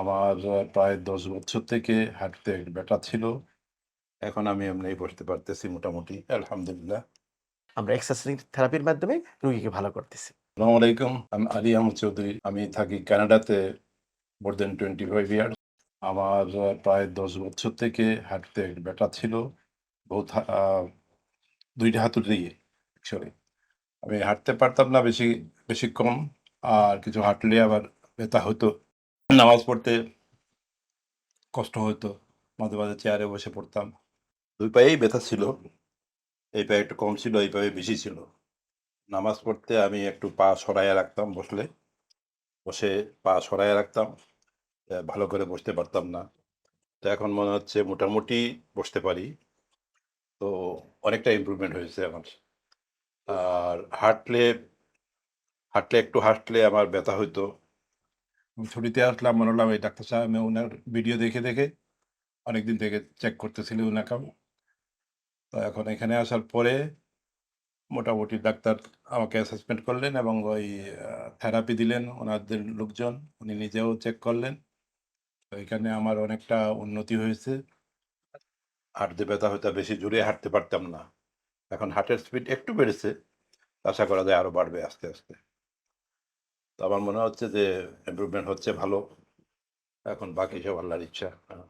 আমার প্রায় দশ বছর থেকে হাঁটতে ব্যথা ছিল। এখন আমি এমনি বসতে পারতেছি মোটামুটি আলহামদুলিল্লাহ। আমরা এক্সারসাইজ থেরাপির মাধ্যমে রোগীকে ভালো করতেছি। আসসালামু আলাইকুম আমি আলী আহমদ চৌধুরী। আমি থাকি কানাডাতে মোর দেন টোয়েন্টি ফাইভ ইয়ার আমার প্রায় দশ বছর থেকে হাঁটতে ব্যথা ছিল। বহুত দুইটা হাতুর দিয়ে অ্যাকচুয়ালি আমি হাঁটতে পারতাম না বেশি বেশি কম। আর কিছু হাঁটলে আবার ব্যথা হতো। নামাজ পড়তে কষ্ট হতো, মাঝে মাঝে চেয়ারে বসে পড়তাম। দুই পায়েই ব্যথা ছিল, এই পায়ে একটু কম ছিল, এই পায়ে বেশি ছিল। নামাজ পড়তে আমি একটু পা সরাইয়া রাখতাম বসলে। বসে পা সরাইয়া রাখতাম ভালো করে বসতে পারতাম না। তো এখন মনে হচ্ছে মোটামুটি বসতে পারি। তো অনেকটা ইমপ্রুভমেন্ট হয়েছে আমার। আর হাঁটলে হাঁটলে একটু হাঁটলে আমার ব্যথা হইতো। ছুটিতে আসলাম, মনে হলাম এই ডাক্তার সাহেব, আমি ওনার ভিডিও দেখে দেখে অনেকদিন থেকে চেক করতেছিল ওনাকে আমি। তো এখন এখানে আসার পরে মোটামুটি ডাক্তার আমাকে অ্যাসেসমেন্ট করলেন এবং ওই থেরাপি দিলেন ওনাদের লোকজন, উনি নিজেও চেক করলেন। তো এখানে আমার অনেকটা উন্নতি হয়েছে। হাঁটতে ব্যথা হয়তো বেশি জোরে হাঁটতে পারতাম না। এখন হার্টের স্পিড একটু বেড়েছে। আশা করা যায় আরও বাড়বে আস্তে আস্তে। তো আমার মনে হচ্ছে যে ইমপ্রুভমেন্ট হচ্ছে ভালো। এখন বাকি সব আল্লাহর ইচ্ছা। হ্যাঁ।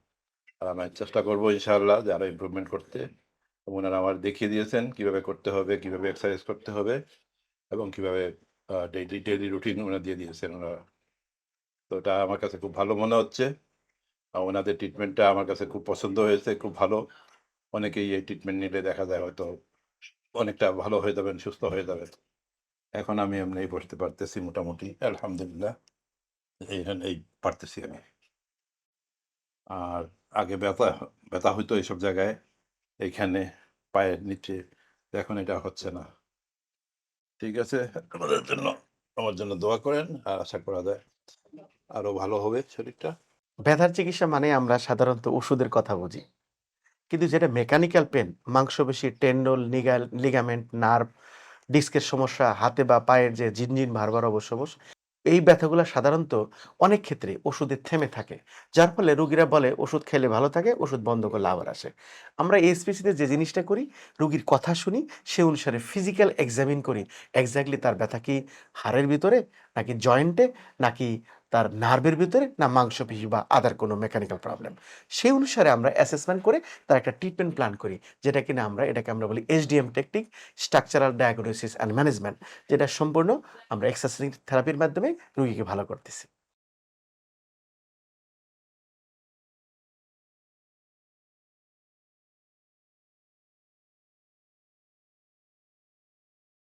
আর আমি চেষ্টা করব ইনশাআল্লাহ যে আরও ইমপ্রুভমেন্ট করতে। ওনারা আমার দেখিয়ে দিয়েছেন কীভাবে করতে হবে, কীভাবে এক্সারসাইজ করতে হবে এবং কীভাবে ডেইলি ডেইলি রুটিন ওনারা দিয়ে দিয়েছেন ওনারা। তো এটা আমার কাছে খুব ভালো মনে হচ্ছে। ওনাদের ট্রিটমেন্টটা আমার কাছে খুব পছন্দ হয়েছে, খুব ভালো। অনেকেই এই ট্রিটমেন্ট নিলে দেখা যায় হয়তো অনেকটা ভালো হয়ে যাবেন, সুস্থ হয়ে যাবেন। এখন আমি এমনি বসতে পারতেছি মোটামুটি, আলহামদুলিল্লাহ। এই পারতেছি আমি। আর আগে ব্যথা ব্যথা হইতো এইসব জায়গায়, এইখানে পায়ের নিচে, এখন এটা হচ্ছে না। ঠিক আছে আমাদের জন্য, আমার জন্য দোয়া করেন, আর আশা করা যায় আরও ভালো হবে শরীরটা। ব্যথার চিকিৎসা মানে আমরা সাধারণত ওষুধের কথা বুঝি। কিন্তু যেটা মেকানিক্যাল পেন মাংসপেশি টেন্ডল নিগাল লিগামেন্ট নার্ভ ডিস্কের সমস্যা, হাতে বা পায়ের যে জিনজিন ভারবার অবশ্যবস এই ব্যথাগুলো সাধারণত অনেক ক্ষেত্রে ওষুধে থেমে থাকে, যার ফলে রুগীরা বলে, ওষুধ খেলে ভালো থাকে, ওষুধ বন্ধ করলে আবার আসে। আমরা এসপিসিতে স্পেসিতে যে জিনিসটা করি, রুগীর কথা শুনি, সে অনুসারে ফিজিক্যাল এক্সামিন করি এক্স্যাক্টলি তার ব্যথা কি হাড়ের ভিতরে, নাকি জয়েন্টে নাকি তার নার্ভের ভিতরে না মাংসপেশি বা আদার কোনো মেকানিক্যাল প্রবলেম সেই অনুসারে আমরা অ্যাসেসমেন্ট করে তার একটা ট্রিটমেন্ট প্ল্যান করি, যেটা কিনা আমরা, এটাকে আমরা বলি SDM technique structural diagnosis and management যেটা সম্পূর্ণ আমরা এক্সারসাইজ থেরাপির মাধ্যমে রুগীকে ভালো করতেছি।